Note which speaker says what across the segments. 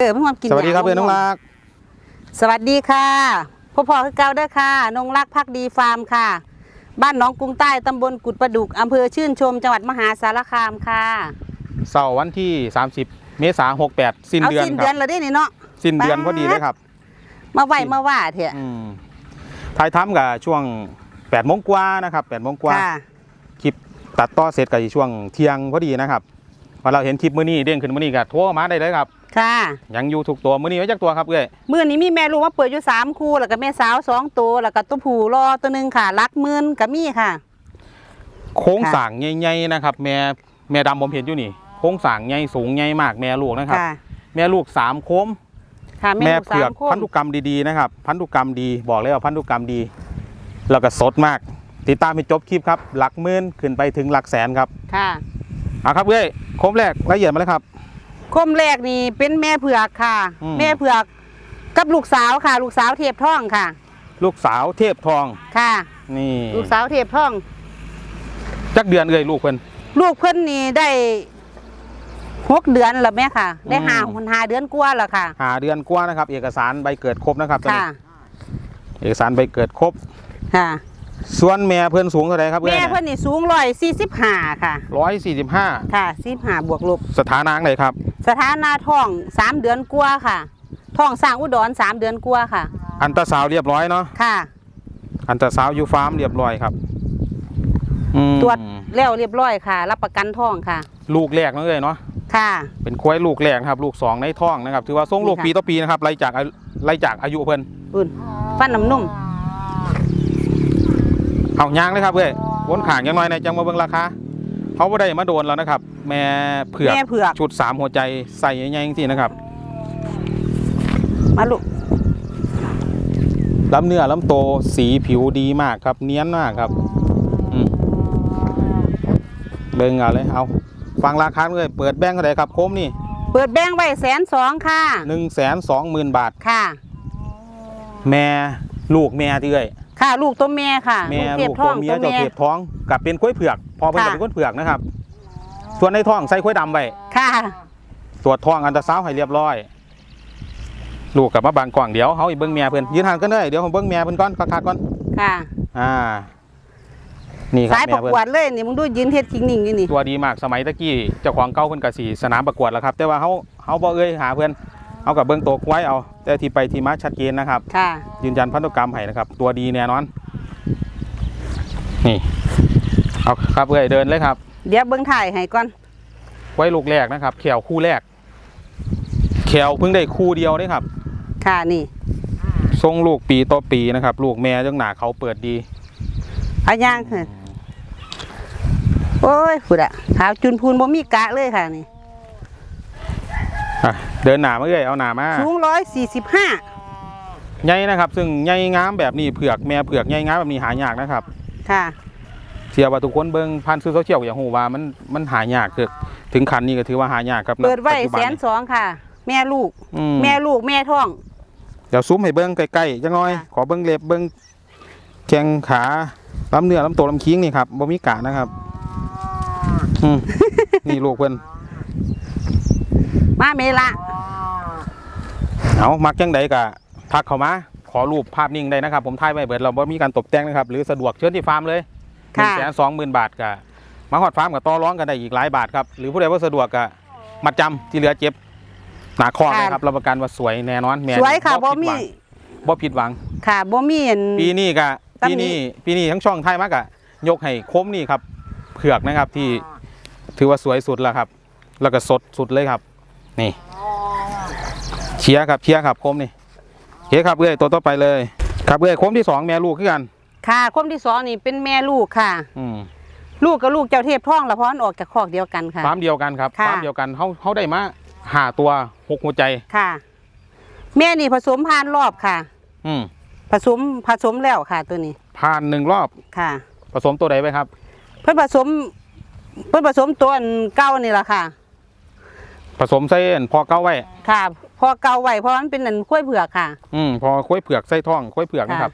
Speaker 1: เออเพิ่งความกิน
Speaker 2: สวัสดีครับ
Speaker 1: ยา
Speaker 2: เพื่อนน้องรัก
Speaker 1: สวัสดีค่ะพ่อพ่อคือเก่าเด้อค่ะนงรักพักดีฟาร์มค่ะ บ้านหนองกรุงใต้ตำบลกุดประดุกอำเภอชื่นชมจังหวัดมหาสารคามค่ะ
Speaker 2: เสาร์วันที่ 30 เมษายน68 สิ้น
Speaker 1: เอา
Speaker 2: เดือน
Speaker 1: สิ้น
Speaker 2: ค
Speaker 1: เดือ
Speaker 2: รั
Speaker 1: น
Speaker 2: บ
Speaker 1: แล้วเด้นี่เนาะ
Speaker 2: สิ้นเดือน
Speaker 1: ป๊าด
Speaker 2: พอดีเลยครับ
Speaker 1: มาไหวมาว่าเถอะ
Speaker 2: อืมท้ายทำกับช่วง8โมงกว่านะครับ8โมงกว่า
Speaker 1: ค่ะ
Speaker 2: คลิปตัดต่อเสร็จกับช่วงเที่ยงพอดีนะครับพ อเราเห็นคลิปมื้อนี้เด้งขึ้นมื้อนี้ก็โทรมาได้เลยครับ
Speaker 1: ค่ะ
Speaker 2: ยังอยู่ทุกตัวมื้อนี้ไว้จักตัวครับเอ้ย
Speaker 1: มื่อนี้มีแม่ลูกมาเปิดอยู่สามคู่แล้วก็แม่สาวสองตัวแล้วก็ตัวผู้รอตัวหนึ่งค่ะรักหมื่นกับมีค่ะ
Speaker 2: โค้งสร้างใหญ่ๆนะครับ แม่แม่ดำผมเห็นอยู่นี่ โค้งสร้างใหญ่สูงใหญ่มากแม่ลูกนะครับ
Speaker 1: ค่ะ
Speaker 2: แม่ลูกสามโค้ม
Speaker 1: ค่ะแม่
Speaker 2: แม่
Speaker 1: ลูก
Speaker 2: เผื
Speaker 1: สา
Speaker 2: อก
Speaker 1: มคู่
Speaker 2: พันธุกรรมดีๆนะครับ พันธุกรรมดีบอกเลยว่าพันธุกรรมดี แล้วก็สดมาก ติดตามไปจบคลิปครับ หลักหมื่นขึ้นไปถึงหลักแสนครับ
Speaker 1: ค่ะ
Speaker 2: เอาครับเอ้ยโค้มแรกละเอียดมาเลยครับ
Speaker 1: คมแรกนี่เป็นแม่เผือกค่ะ
Speaker 2: อืม
Speaker 1: แม่เผือกกับลูกสาวค่ะ ลูกสาวเทียบท่องค่ะ
Speaker 2: ลูกสาวเทพทอง
Speaker 1: ค่ะ
Speaker 2: นี่
Speaker 1: ลูกสาวเทียบท่อง
Speaker 2: จักเดือนเอ้ยลูกเพิ่น
Speaker 1: ลูกเพิ่นนี่ได้หกเดือนแล้วแม่ค่ะ ได้
Speaker 2: อืม
Speaker 1: หาคนหาเดือนกว่าแล้วค่ะ
Speaker 2: หาเดือนกว่านะครับ เอกสารใบเกิดครบนะครับตอน
Speaker 1: ค่ะ
Speaker 2: นี้เอกสารใบเกิดครบ
Speaker 1: ค่ะ
Speaker 2: ส่วนแม่เพิ่นสูงเท่าไหร่ครับเอ้
Speaker 1: แม่
Speaker 2: ย
Speaker 1: เพิ่นนี่สูงร้อยสี่สิบห้าค่ะ
Speaker 2: ร้อยสี่สิบห้า
Speaker 1: ค่ะสิบห้าบวกลบ
Speaker 2: สถานะไหนครับ
Speaker 1: สถานะท้องสามเดือนกว่าค่ะท้องสร้างอุดรสามเดือนกว่าค่ะ
Speaker 2: อันตราซาวด์เรียบร้อยเนาะ
Speaker 1: ค่ะ
Speaker 2: อันตราซาวด์อยู่ฟาร์มเรียบร้อยครับอืม
Speaker 1: ตรวจแล้วเรียบร้อยค่ะ รับประกันท้องค่ะ
Speaker 2: ลูกแรกเนาะเอ้ยเนาะ
Speaker 1: ค่ะ
Speaker 2: เป็นควายลูกแรกนะครับ ลูกสองในท้องนะครับ ถือว่าทรงลูก
Speaker 1: นี่ค่ะ
Speaker 2: ปีต่อปีนะครับไล่จากอายุไล่จากอายุเพิ่น
Speaker 1: อุ่นฟันน้ำนุ่ม
Speaker 2: เอายางเลยครับเอ้ยวนขางยังน้อยในจังมาเบิ่งราคาเขาบ่ได้มาโดนแล้วนะครับ แม่เผือก
Speaker 1: แม่เผือก
Speaker 2: ชุดสามหัวใจใส่ใหญ่ๆจริงๆนะครับ
Speaker 1: มาลูก
Speaker 2: ลำเนื้อลำโตสีผิวดีมากครับ เนียนมากครับอืมเบิ่งเอาเลยเอาฟังราคาเลยเปิดแบงค์เท่าไหร่ครับโคมนี่
Speaker 1: เปิดแบงค์ไว้แสนสองค่ะ
Speaker 2: หนึ่งแสนสองหมื่นบาท
Speaker 1: ค่ะ
Speaker 2: แม่ลูกแม่ที่เอ้ย
Speaker 1: ค่ะลูกตัวแม่ค่ะ
Speaker 2: แม่
Speaker 1: เทีย
Speaker 2: ลู
Speaker 1: บ
Speaker 2: ก
Speaker 1: ท้
Speaker 2: ตั
Speaker 1: อ
Speaker 2: ว
Speaker 1: ง
Speaker 2: เมีย
Speaker 1: ตัว
Speaker 2: เจ้า
Speaker 1: แม่
Speaker 2: เทียบท้องกับเป็นกล้วยเผือก พอเพิ่น
Speaker 1: ค่ะ
Speaker 2: กับเป็นกล้วยเผือกนะครับ ส่วนในท้องใส่กล้วยดำไป
Speaker 1: ค่ะ
Speaker 2: ตรวจท้องอันตราซาวด์ให้เรียบร้อย ลูกกลับมาบางกล่องเดี๋ยวเฮาอีกเบิ่งแม่เพิ่นยืนหันกันเลยเดี๋ยวผมเบิ่งแม่เพิ่นก่อนคักๆก่อน
Speaker 1: ค่ะ
Speaker 2: อ่า นี่ครับ
Speaker 1: สายประ
Speaker 2: แม่เพิ่น
Speaker 1: กวดเลยนี่มึงดูยืนเท็ดคิงนิ่งอยู่นี่
Speaker 2: ตัวดีมากสมัยตะกี้เจ้าของเก่าเพิ่นก็สิสนามประกวดแล้วครับ แต่ว่าเฮาเฮาบ่เอ้ยหาเพิ่น เอากับเบิ่งตัวควายเอา แต่ที่ไปที่มาชัดเจนนะครับ
Speaker 1: ค่ะ
Speaker 2: ยืนยันพันธุกรรมให้นะครับ ตัวดีแน่นอน นี่ เอาครับเอ้ยเดินเลยครับ
Speaker 1: เดี๋ยวเบิ้งถ่ายให้ก่อน
Speaker 2: ไว้ลูกแรกนะครับ แขวคู่แรก แขวเพิ่งได้คู่เดียวเด้ครับ
Speaker 1: ค่ะนี่
Speaker 2: ทรงลูกปีต่อปีนะครับ ลูกแม่จังหนาเขาเปิดดี
Speaker 1: เอาย่างค่ะโอ้ยพุดอะขาวจุนพูนบ่มีกะเลยค่ะนี่
Speaker 2: อะ เดินหนามาเอ้ยเอาหนามา
Speaker 1: สูงร้อยสี่สิบห้า
Speaker 2: ใหญ่นะครับ ซึ่งใหญ่งามแบบนี้เผือกแม่เผือกใหญ่งามแบบนี้หายากนะครับ
Speaker 1: ค่ะ
Speaker 2: เชื่อว่าทุกคนเบิ่งผ่านสื่อโซเชียลอย่างหูว่ามันมันหายากคือถึงขั้นนี้ก็ถือว่าหายากครับณ
Speaker 1: เปิดไว้
Speaker 2: ปัจจุ
Speaker 1: แส
Speaker 2: บั
Speaker 1: นสองค่ะ แม่ลูก
Speaker 2: อืม
Speaker 1: แม่ลูกแม่ท้อง
Speaker 2: เดี๋ยวซูมให้เบิ่งใกล้ๆจังน้อย
Speaker 1: ค่ะ
Speaker 2: ขอเบิ่งเล็บเบิ่งแข้งขาลำเนื้อลำตัวลำคิ้งนี่ครับบ่มีกะนะครับอืมนี่ลูกเพิ่น
Speaker 1: มาเมละ
Speaker 2: เอามักจังใดก็ทักเข้ามาขอรูปภาพนิ่งได้นะครับ ผมถ่ายไว้เบิดเราบ่มีการตกแต่งนะครับ หรือสะดวกเชิญที่ฟาร์มเลยหนึ่ง
Speaker 1: ค่ะ
Speaker 2: แสนสองหมื่นบาทก็มาฮอดฟาร์มกับต่อร้องกันได้อีกหลายบาทครับ หรือผู้ใดว่าสะดวกก็มัดจำที่เหลือเจ็บหนาคอเลยครับรับประกันว่าสวยแน่นอนแม่
Speaker 1: สวยค่ะบ่
Speaker 2: ผิด
Speaker 1: มี
Speaker 2: หวังบ่ผิดหวัง
Speaker 1: ค่ะบ่มีอัน
Speaker 2: ปีนี้ก็
Speaker 1: ตำหนิ
Speaker 2: ปีนี้ปีนี้ทั้งช่องไทยมากอะยกให้โค้มนี่ครับเผือกนะครับที่ถือว่าสวยสุดแล้วครับ แล้วก็สดสุดเลยครับ นี่ เชียร์ครับเชียร์ครับโค้มนี่โอเคครับเอ้ยตัวต่อไปเลยครับเอ้ยโค้มที่สองแม่ลูกคือกัน
Speaker 1: ค่ะคนที่สองนี่เป็นแม่ลูกค่ะ
Speaker 2: อืม
Speaker 1: ลูกกับลูกเจ้าเทพท้องละเพราะมันออกจากคอกเดียวกันค่ะ
Speaker 2: ฟาร์มเดียวกันครับ
Speaker 1: ค่ะ
Speaker 2: ฟาร์มเดียวกันเขาเขาได้มาหาตัวหกหัวใจ
Speaker 1: ค่ะ แม่นี่ผสมพานรอบค่ะ
Speaker 2: อืม
Speaker 1: ผสมผสมแล้วค่ะ ตัวนี้
Speaker 2: ผ่านหนึ่งรอบ
Speaker 1: ค่ะ
Speaker 2: ผสมตัวใดไปครับ
Speaker 1: เพิ่นผสม เพิ่นผสมตัวอันเก่านี่แหละค่ะ
Speaker 2: ผสมไส้อันพอเก้าไว้
Speaker 1: ค่ะ พอเก่าไว้เพราะมันเป็นอันกล้วยเผือกค่ะ
Speaker 2: อืมพอค้อยเผือกไส้ท้องค้อยเผือกนะครับ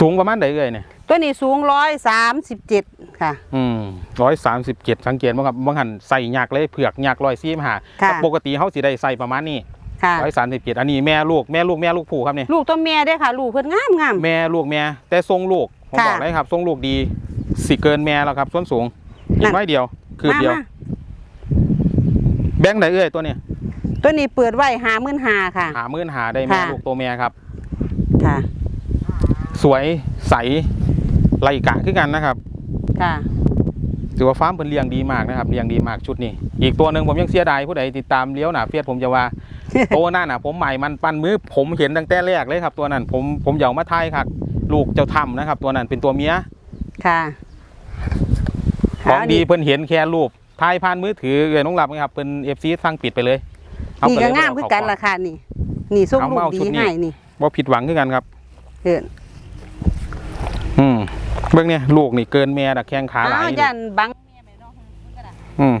Speaker 2: สูงประมาณใดเอ่ยเนี่ย
Speaker 1: ตัวตัวนี้สูงร้อยสามสิบเจ็ดค่ะ
Speaker 2: อืมร้อยสามสิบเจ็ดสังเกตบ้างครับบางหันใส่หยักเลยเผือกหยักร้อยสี่หา
Speaker 1: ค่ะ
Speaker 2: ปกติเขาสิได้ใส่ประมาณนี้
Speaker 1: ค่ะ
Speaker 2: ร้อยสามสิบเจ็ดอันนี้แม่ลูกแม่ลูกแม่ลูกผู้ครับนี่
Speaker 1: ลูกตัวเมียได้อค่ะ ลูกเพิ่นงามงาม
Speaker 2: แม่ลูกแม่แต่ทรงลูกผม
Speaker 1: ค่ะ
Speaker 2: บอกเลยครับทรงลูกดีสิเกินแม่แล้วครับส่วนสูงอี
Speaker 1: นั่
Speaker 2: ก
Speaker 1: น
Speaker 2: น้อยเดียว คืบเดียว
Speaker 1: มา
Speaker 2: แบงค์ไหนเอ้ยตัวเนี้ย
Speaker 1: ๆตัวนี้เปิดไว้หามื่นหาค่ะ
Speaker 2: หามื่นหาได้แม่
Speaker 1: ค่ะ
Speaker 2: ลูกตัวแม่ครับ
Speaker 1: ค่ะ
Speaker 2: สวยใสไหลกะขึ้นกันนะครับ
Speaker 1: ค่ะ
Speaker 2: ถือว่าฟาร์มเป็นเลี้ยงดีมากนะครับเลี้ยงดีมากชุดนี้ อีกตัวหนึ่งผมยังเสียดายผู้ใดติดตามเลี้ยวหนาเฟียดผมจะว่าตัวนั่นน่ะผมใหม่มันปั้นมือผมเห็นตั้งแต่แรกเลยครับตัวนั้น ผมผมเหยามาไทยครับลูกเจ้าทำนะครับ ตัวนั้นเป็นตัวเมีย
Speaker 1: ค่ะ
Speaker 2: ของดี
Speaker 1: ค่ะ
Speaker 2: เพิ่นเห็นแค่รูป ถ่ายผ่านมือถือเลยน้องหลับนะครับเพิ่นเอฟซีสั่งปิดไปเลยเอ
Speaker 1: นี่
Speaker 2: ไป
Speaker 1: ก็
Speaker 2: เลย
Speaker 1: งามคือกันราคานี่ นี่ส่ง
Speaker 2: เอา
Speaker 1: ลู
Speaker 2: มากเอา
Speaker 1: ดี
Speaker 2: ชุดนี้
Speaker 1: ให้นี่
Speaker 2: ว่าผิดหวังคือกันครับ
Speaker 1: เอิ้น
Speaker 2: อืมเบื้องเนี่ยลูกนี่เกินแม่ดักแข้งขาหลาย
Speaker 1: อ้าว
Speaker 2: นี่
Speaker 1: ยันบัง
Speaker 2: อืม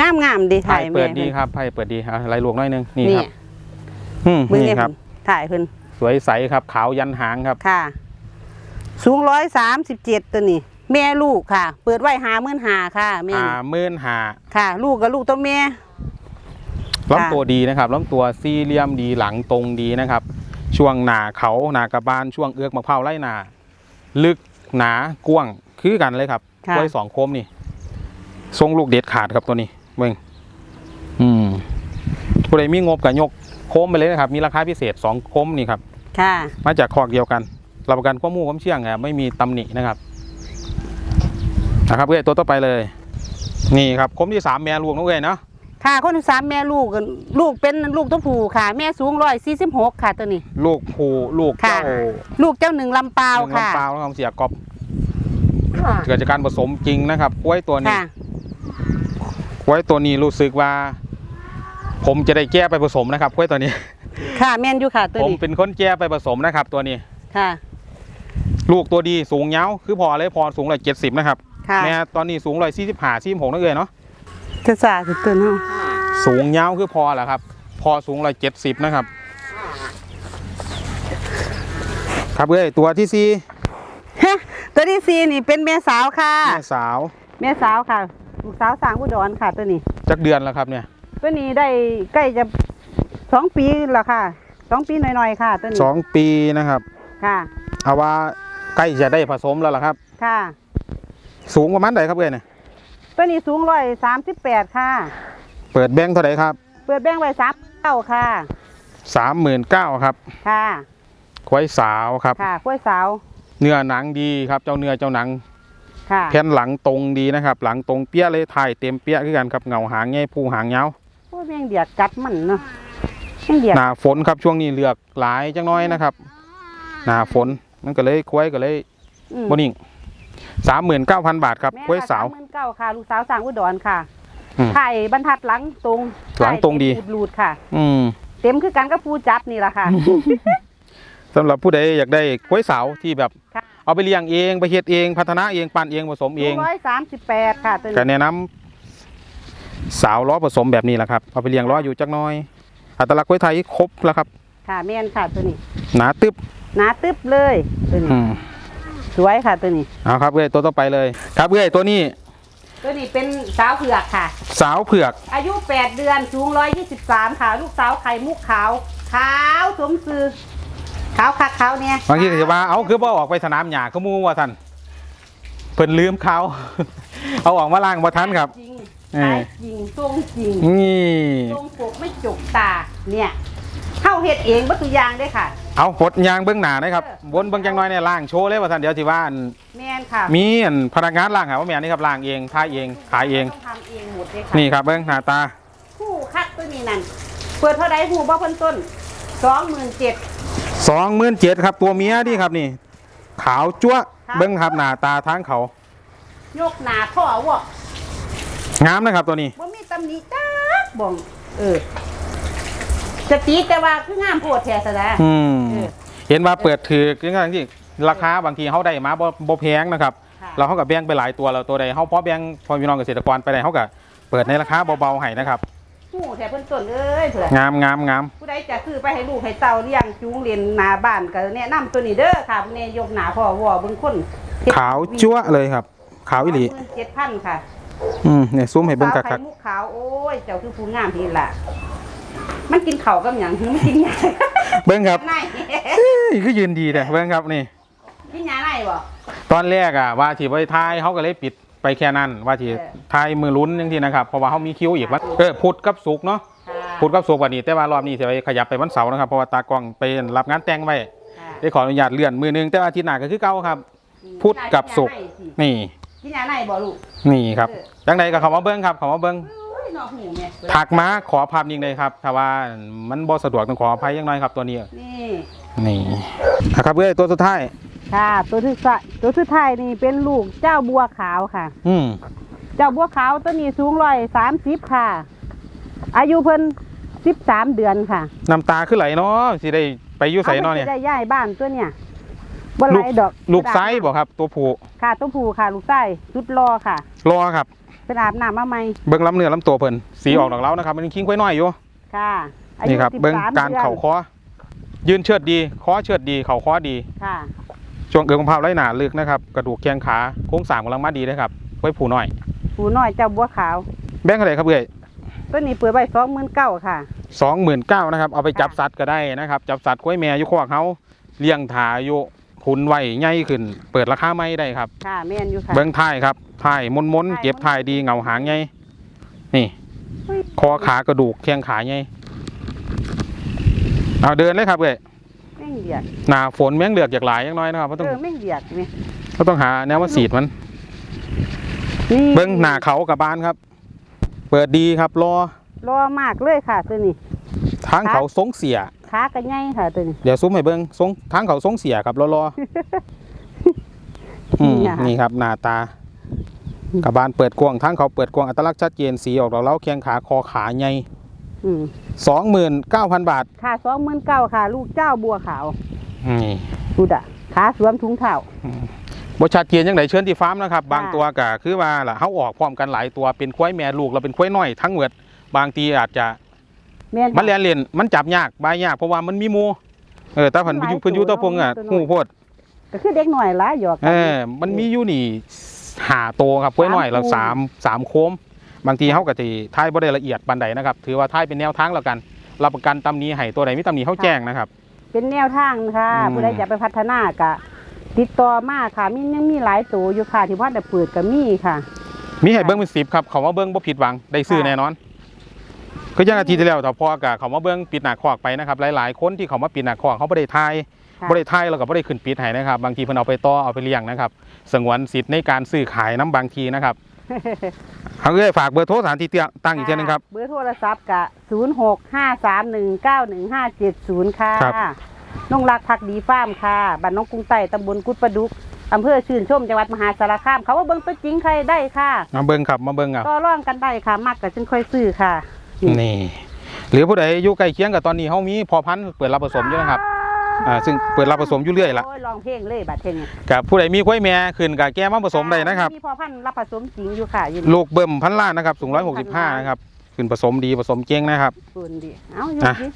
Speaker 1: งามงามๆดี
Speaker 2: ไพ่
Speaker 1: ถ่าย
Speaker 2: เปิ
Speaker 1: แม่
Speaker 2: ดดีครับไพ่เปิดดีอะไรลวกหน้อยหนึงนี่
Speaker 1: นี่
Speaker 2: ครับอืม
Speaker 1: มือ
Speaker 2: นี่
Speaker 1: เนี่ย
Speaker 2: ครับ
Speaker 1: ถ่ายเพิ่น
Speaker 2: สวยใสครับขาวยันหางครับ
Speaker 1: ค่ะ สูงร้อยสามสิบเจ็ดตัวนี้ แม่ลูกค่ะ เปิดไว้หามื่นหาค่ะแม่
Speaker 2: อ่ามื่นหา
Speaker 1: ค่ะ ลูกกับลูกตัวแม่
Speaker 2: ล้ำตัวดีนะครับล้ำตัวสี่เหลี่ยมดีหลังตรงดีนะครับ ช่วงหนาเขาหนากระบาลช่วงเอือกมะพร้าวไร่หนา ลึกหนากว้างคือกันเลยครับ
Speaker 1: ค่ะ
Speaker 2: ไว้สองโคมนี่ทรงลูกเด็ดขาดครับตัวนี้เบิ่งอืมผู้ใดมีงบกับยกโคมไปเลยนะครับ มีราคาพิเศษสองโคมนี่ครับ
Speaker 1: ค่ะ
Speaker 2: มาจากคอกเดียวกันรับประกันข้อมูลความเชื่องครับไม่มีตำหนินะครับ นะครับเอ้ยตัวต่อไปเลย นี่ครับคมที่สามแม่ลูกน้องเอ้ยเนาะ
Speaker 1: ค่ะคนที่สามแม่ลูกกันลูกเป็นลูกตัวผู้ค่ะ แม่สูงร้อยสี่สิบหกค่ะตัวนี้
Speaker 2: ลูกผูลูก
Speaker 1: ค่ะ
Speaker 2: เจ้า
Speaker 1: ลูกเจ้าหนึ่งลำเปล่า
Speaker 2: หนึ่ง
Speaker 1: ค่ะ
Speaker 2: ลำเปล่าแล้วคำเสียกอบเกิดจากการผสมจริงนะครับกล้วยตัวนี้
Speaker 1: ค่ะ
Speaker 2: กล้วยตัวนี้รู้สึกว่า ผมจะได้แก้ไปผสมนะครับกล้วยตัวนี้
Speaker 1: ค่ะแม่นอยู่ค่ะตัว
Speaker 2: ผม
Speaker 1: นี้
Speaker 2: เป็นคนแก้ไปผสมนะครับ ตัวนี้
Speaker 1: ค่ะ
Speaker 2: ลูกตัวดีสูงเย้าคือพอเลยพอสูงร้อยเจ็ดสิบนะครับ
Speaker 1: ค่ะ
Speaker 2: แม่ตอนนี้สูงร้อยสี่สิบห้าสี่หกนั่นเลยเนาะ
Speaker 1: จะสาสุดตัวเนาะ
Speaker 2: สูงเย้าคือพอแหละครับ พอสูงร้อยเจ็ดสิบนะครับ ครับเอ้ยตัวที่สี่
Speaker 1: ฮะตัวที่สี่นี่เป็นแม่สาวค่ะ
Speaker 2: แม่สาว
Speaker 1: แม่สาวค่ะลูกสาวสร้างอุดรค่ะตัวนี้
Speaker 2: จักเดือนแล้วครับเนี่ย
Speaker 1: ตัวนี้ได้ใกล้จะสองปีแล้วค่ะสองปีหน่อยๆค่ะตัวนี้
Speaker 2: สองปีนะครับ
Speaker 1: ค่ะ
Speaker 2: เอาว่าใกล้จะได้ผสมแล้วล่ะครับ
Speaker 1: ค่ะ
Speaker 2: สูงประมาณไหนครับเอ้ยเนี่ย
Speaker 1: ตัวนี้สูงร้อยสามสิบแปดค่ะ
Speaker 2: เปิดแบงค์เท่าไหร่ครับ
Speaker 1: เปิดแบงค์ไว้สามเก้าค่ะ
Speaker 2: สามหมื่นเก้าครับ
Speaker 1: ค่ะ
Speaker 2: ควายสาวครับ
Speaker 1: ค่ะกล้วยสาว
Speaker 2: เนื้อหนังดีครับ เจ้าเนื้อเจ้าหนัง
Speaker 1: ค่ะ
Speaker 2: แผ่นหลังตรงดีนะครับ หลังตรงเปี้ยเลยถ่ายเต็มเปี้ยคือกันครับ เงาหางง่ายผู้หางยาว
Speaker 1: โอ้ยแมงเดียดกัดมันเนาะแมงเดียด
Speaker 2: หน้าฝนครับช่วงนี้เลือกหลายจังน้อยนะครับ หน้าฝนมันก็เลยควายก็เลย
Speaker 1: อืม
Speaker 2: บนิ่ง สามหมื่นเก้าพันบาทครับ
Speaker 1: แม่
Speaker 2: ควายสาว
Speaker 1: หมื่นเก้าค่ะ ลูกสาวสร้างอุดรค่ะ
Speaker 2: อืม
Speaker 1: ไข่บรรทัดหลังตรง
Speaker 2: หลังตรงดี
Speaker 1: ไข่เป็นรูดๆค่ะ
Speaker 2: อืม
Speaker 1: เต็มคือกันกับผู้จับนี่แหละค่ะ
Speaker 2: สำหรับผู้ใดอยากได้ควายสาวที่แบบ
Speaker 1: ค่ะ
Speaker 2: เอาไปเลี้ยงเองไปเฮ็ดเองพัฒนาเองปั่นเองผสมเอง
Speaker 1: ร้อยสามสิบแปดค่ะตัว
Speaker 2: ก็
Speaker 1: นี้
Speaker 2: แนะนำสาวล้อผสมแบบนี้แหละครับเอาไปเลี้ยงล้ออยู่จักหน้อย อัตลักษณ์กล้วยไทยครบแล้วครับ
Speaker 1: ค่ะแม่นค่ะตัวนี้
Speaker 2: หนาตึ๊บ
Speaker 1: หนาตึ๊บเลยตัวนี้
Speaker 2: อืม
Speaker 1: สวยค่ะตัวนี้
Speaker 2: เอาครับเอ้ยตัวต่อไปเลย ครับเอ้ยตัวนี้
Speaker 1: ตัวนี้เป็นสาวเผือกค่ะ
Speaker 2: สาวเผือก
Speaker 1: อายุ 8 เดือนสูง123 ค่ะ ลูกสาวไข่มุกขาว ขาวสมซือขาวคักขาวเนี่ย
Speaker 2: บางทีก็จะว่าเอาคือบ่ออกไปสนามหญ้าเขามูว่าท่านเพิ่นลืมเขา เอาออกมาล่างบ่ทันครับ
Speaker 1: จริง
Speaker 2: เออ
Speaker 1: ขายจริงทรงจริง
Speaker 2: นี่
Speaker 1: ทรงปกไม่จกตาเนี่ยเข้าเฮ็ดเองวัตถุยางได้ค่ะ
Speaker 2: เอาปลดยางเบื้องหน้านะครับวนเบื้องจังน้อยเนี่ยล่างโชว์เลยว่าท่านเดี๋ยวที่ว่าอัน
Speaker 1: แม่นค่ะ
Speaker 2: มีอันพนักงานล่างหาว่าแม่นี่ครับล่างเองท่ายเองขายเอง
Speaker 1: ต้องทำเองหมดเลยค่ะ
Speaker 2: นี่ครับเบื้องหน้าตา
Speaker 1: คู่คัดตัวนี้นั่นเปิดเท่าไรหูบ่เพิ่นต้นสองหมื่นเจ็ด
Speaker 2: สองหมื่นเจ็ดครับ ตัวเมียนี่ครับนี่ ขาวจั๊วะ
Speaker 1: ครับ
Speaker 2: เบื้องครับหน้าตาทั้งเขา
Speaker 1: ยกหนาท่อวะ
Speaker 2: งามนะครับตัวนี้
Speaker 1: บ่มีตำหนิจักบ่งเออ จะตีแต่ว่าคืองามโพดแท้ซะนะ
Speaker 2: อืม
Speaker 1: เออ
Speaker 2: เห็นว่าเปิดถือก็อย่างที่ราคาบางทีเขาได้มาบ่บ่แพงนะครับ
Speaker 1: ค่ะ
Speaker 2: เราเขากับแบ่งไปหลายตัวเราตัวใดเขาพอแบ่งพอพี่น้องเกษตรกรไปได้เขากับเปิดในราคาเบาๆให้นะครับ
Speaker 1: หูแท้เพิ่นต้นเอ้ยเผื่องา
Speaker 2: มงามงาม
Speaker 1: ผู้ใดจะคือไปให้ลูกให้เต่าเลี้ยงจูงเรียนหน้าบ้านก็แนะนำตัวนี้เด้อค่ะแม่ยกหน้าพ่อวอเบิ่งคน
Speaker 2: ขาวจั๊วะเลยครับ ขาวอีหลี
Speaker 1: เจ็ดพันค่ะ
Speaker 2: อืมเนี่ยซูมให้เบิ่ง
Speaker 1: สาว
Speaker 2: คั
Speaker 1: ไข่
Speaker 2: ก
Speaker 1: มุกขาวโอ้ยเจ้าคือผู้งามพี่ล่ะ มันกินข้าวกับหยังมันกินหยัง
Speaker 2: ๆเบิ่งครับ
Speaker 1: ไหน
Speaker 2: เอ้ยคือยืนดีเด้เบิ่งครับนี่
Speaker 1: กินหยังไหนบ่
Speaker 2: ตอนแรกอะว่าที่ไปทายเขาก็เลยปิดไปแค่นั้นว่าที่
Speaker 1: เออ
Speaker 2: ทายมือลุ้นจังที่นะครับเพราะว่าเขามีคิวอีกวันเออพุธกับศุกร์เนาะ
Speaker 1: ค่ะ
Speaker 2: พุธกับศุกร์วันนี้แต่ว่ารอบนี้จะไปขยับไปวันเสาร์นะครับเพราะว่าตากล้องไปรับงานแต่งไว้
Speaker 1: ค่ะ
Speaker 2: ได้ขออนุญาตเลื่อนมือนึงแต่ว่าอาทิตย์หน้าก็คือเก่าครับ พุธกับศุกร์ นี่
Speaker 1: กินหยังไหนบ่ลูก
Speaker 2: นี่ครับ
Speaker 1: เออ
Speaker 2: จังใดก็เขามาเบิ้งครับเขามาเบิ้ง
Speaker 1: โอ้ยนอกหูแม่
Speaker 2: ถักมาขอภาพนิ่งเลยครับถ้าว่ามันบ่สะดวกต้องขออภัยอยังน้อยครับตัวนี้
Speaker 1: นี่
Speaker 2: นี่นะครับเอ้ยตัวสุดท้าย
Speaker 1: ค่ะ ตัวที่สะตัวที่ท้ายนี่เป็นลูกเจ้าบัวขาวค่ะ
Speaker 2: อืม
Speaker 1: เจ้าบัวขาวตัวนี้สูงร้อยสามสิบค่ะ อายุเพิ่นสิบสามเดือนค่ะ
Speaker 2: น้ำตาขึ้นไหลเนาะสิได้ไปอยู่ใส่เนาะเนี่ย
Speaker 1: อาพิ่สิได้ย้ายบ้านตัวเนี่ยบ่ไหลดอก
Speaker 2: ลูกไซส์บอกครับ ตัวผู้
Speaker 1: ค่ะตัวผู้ค่ะ ลูกไส้ชุดรอค่ะ
Speaker 2: รอครับ
Speaker 1: เป็นอาบน้ำมาใหม่
Speaker 2: เบิ้งลำเนื้อลำตัวเพิ่นสีออกดอกเล้านะครับมันยังคิงไว้น้อยอยู่
Speaker 1: ค่ะอายุ
Speaker 2: นี่ครับ
Speaker 1: สิบ
Speaker 2: เบิ้ง
Speaker 1: สาม
Speaker 2: การ
Speaker 1: ดือน
Speaker 2: เข่าคอยืนเชิดดีคอเชิดดีเข่าคอดี
Speaker 1: ค่ะ
Speaker 2: ช่วงเกิดของภาพไร้หนาลึกนะครับกระดูกแข้งขาโค้งสร้างกำลังมาดีนะครับไว้ผู้น้อย
Speaker 1: ผู้น้อยเจ้าบัวขาว
Speaker 2: แบงค์อะไรครับเอ้ย
Speaker 1: ตัวนี้เปิดไว้สองหมื่นเก้าค่ะ
Speaker 2: สองหมื่นเก้านะครับเอาไปจับสัตว์ก็ได้นะครับ จับสัตว์กล้วยแม่อยู่คอกเขาเลี้ยงถาอยู่ ขุนไว้ใหญ่ขึ้น เปิดราคาไม่ได้ครับ
Speaker 1: ค่ะแม่นอยู่ค่ะ
Speaker 2: เบิ้งท้ายครับท้ายมนมนๆ
Speaker 1: ท้าย
Speaker 2: เก็บท้ายดีเงาหางไงนี่
Speaker 1: อุ้ย
Speaker 2: คอขากระดูกแข้งขาไงเอาเดินเลยครับเอ้ย
Speaker 1: แม่งเดียก
Speaker 2: หนาฝนแม่งเหลือกอย่างหลายอย่างน้อยนะครับเพราะต้อง
Speaker 1: เออแม่งเดียกนี่
Speaker 2: ก็ต้องหาแนวมาสีดมัน
Speaker 1: นี่
Speaker 2: เบิ้งหน้าเขากับบ้านครับ เปิดดีครับรอ
Speaker 1: รอมากเลยค่ะตัวนี้
Speaker 2: ทางเขาทรงเสีย
Speaker 1: ขากระไงค่ะตัวนี้
Speaker 2: เดี๋ยวซุ้มให้เบิ้งทรงทางเขาทรงเสียครับรอรออืม
Speaker 1: เนี่ยค่ะ
Speaker 2: นี่ครับหน้าตากับบ้านเปิดกว้างทางเขาเปิดกว้างอัตลักษณ์ชัดเจนสีออกเราเล้าแข้งขาคอขาใหญ่
Speaker 1: อืม
Speaker 2: สองหมื่นเก้าพันบาท
Speaker 1: ค่ะสองหมื่นเก้าค่ะ ลูกเจ้าบัวขาว
Speaker 2: นี่
Speaker 1: ดูดะขาสวมถุงเท้า
Speaker 2: บชัดเจนยังไงเชิญที่ฟาร์มนะครับ บาง
Speaker 1: ค่ะ
Speaker 2: ตัวก็คือว่าล่ะเขาออกพร้อมกันหลายตัวเป็นควายแม่ลูกเราเป็นควายน้อยทั้งหมดบางทีอาจจะ
Speaker 1: แม่น
Speaker 2: มันเรียนเรียนมันจับยากบายยากเพราะว่ามันมีหมูเออแต่ผัน
Speaker 1: หลาย
Speaker 2: เพิ่นอยู่
Speaker 1: ตัว
Speaker 2: ตะพงอะ
Speaker 1: ตัวน้อย
Speaker 2: หูโพด
Speaker 1: ก็คือเด็กหน่อยละหยอกกั
Speaker 2: เออมันมีอยู่นี่หาโตวครับควายน้อยเรา
Speaker 1: สา
Speaker 2: สามม สามโคมบางทีเขาก็จะทายบ่ได้ละเอียดปานใดนะครับ ถือว่าทายเป็นแนวทางแล้วกันรับประกันตำหนี้ให้ตัวใดมีตำหนี้เขาแจ้งนะครับ
Speaker 1: เป็นแนวทางค่ะ
Speaker 2: อืม
Speaker 1: ผู้ใดอยากไปพัฒนากะ ติดต่อมาค่ะมียังมีหลายตัวอยู่ค่ะที่ว่าแต่เปิดก็มีค่ะ
Speaker 2: มีให้เบิ้งเป็นสิบครับเขามาเบิ้งบ่ผิดหวังได้ซื้อ
Speaker 1: ค่ะ
Speaker 2: แน่นอน ก็อย่างอาทิตย์ที่แล้วแต่พอกับเขามาเบิ้งปิดหน้าคอกไปนะครับ หลายๆ คนที่เขามาปิดหน้าคอกเขาบ่ได้ทาย
Speaker 1: ค่ะ
Speaker 2: บ่ได้ทายแล้วก็บ่ได้ขึ้นปิดให้นะครับ บางทีเพิ่นเอาไปต่อเอาไปเลี้ยงนะครับสงวนสิทธิ์ในการซื้อขายน้ำบางทีนะครับเขาเอ้ยฝากเบอร์โทรสถานที่ตั้งอีกเทีนึงครับ
Speaker 1: เบอร์โทรศัพท์กะ0 6 5 3 1 9 1 5 7 0ค่ะ
Speaker 2: ครับ
Speaker 1: น้องรักพักดีฟาร์มค่ะบ้านน้องกรุงไต่ตำบลกุดประดุกอำเภอชื่นชมจังหวัดมหาสารคามเขาว่าเบิ้งตัวจริงใครได้ค่ะ
Speaker 2: มาเบิ้งครับมาเบิ้งครับ
Speaker 1: ต่อร่องกันได้ค่ะมักกับฉันค่อยซื้อค่ะ
Speaker 2: นี่ หรือผู้ใดอยู่ใกล้เคียงกับตอนนี้เขามีพอพันธุ์เปิดรับผสมอยู่นะครับอ่าซึ่งเปิดรับผสมอยู่เรื่อยละ
Speaker 1: โอ้ยลองเพลงเลยบัดเทนเนี่ย
Speaker 2: กับผู้ใดมีกล้วยแม่ขึ้นกับแก้มาผสมได้นะครับ
Speaker 1: มีพอพันธุ์รับผสมจริงอยู่ค่ะอยู่
Speaker 2: ลูกเบิ่มพันล้านนะครับสูง165นะครับขึ้นผสมดีผสมเก่งนะครับ
Speaker 1: ปืนดีเอ้าอยู่
Speaker 2: อะ
Speaker 1: ดิ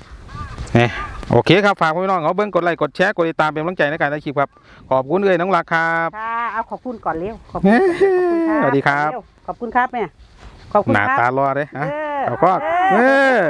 Speaker 2: นี่โอเคครับ ฝากพี่น้องเขาเบิ้งกดไลค์กดแชร์กดติดตามเป็นกำลังใจในการถ่ายคลิปครับ ขอบคุณเลยน้องรักครับ
Speaker 1: ค่ะ เอาขอบคุณก่อนเร็ว ขอบคุณก่อนเร็วขอบคุณครับ
Speaker 2: สวัสดีครับ
Speaker 1: เวขอบคุณครับแม่ ขอบคุณ
Speaker 2: หน้า
Speaker 1: ครับ
Speaker 2: ตารอเลยฮะ
Speaker 1: เออ
Speaker 2: เอาก็
Speaker 1: เออ
Speaker 2: เออ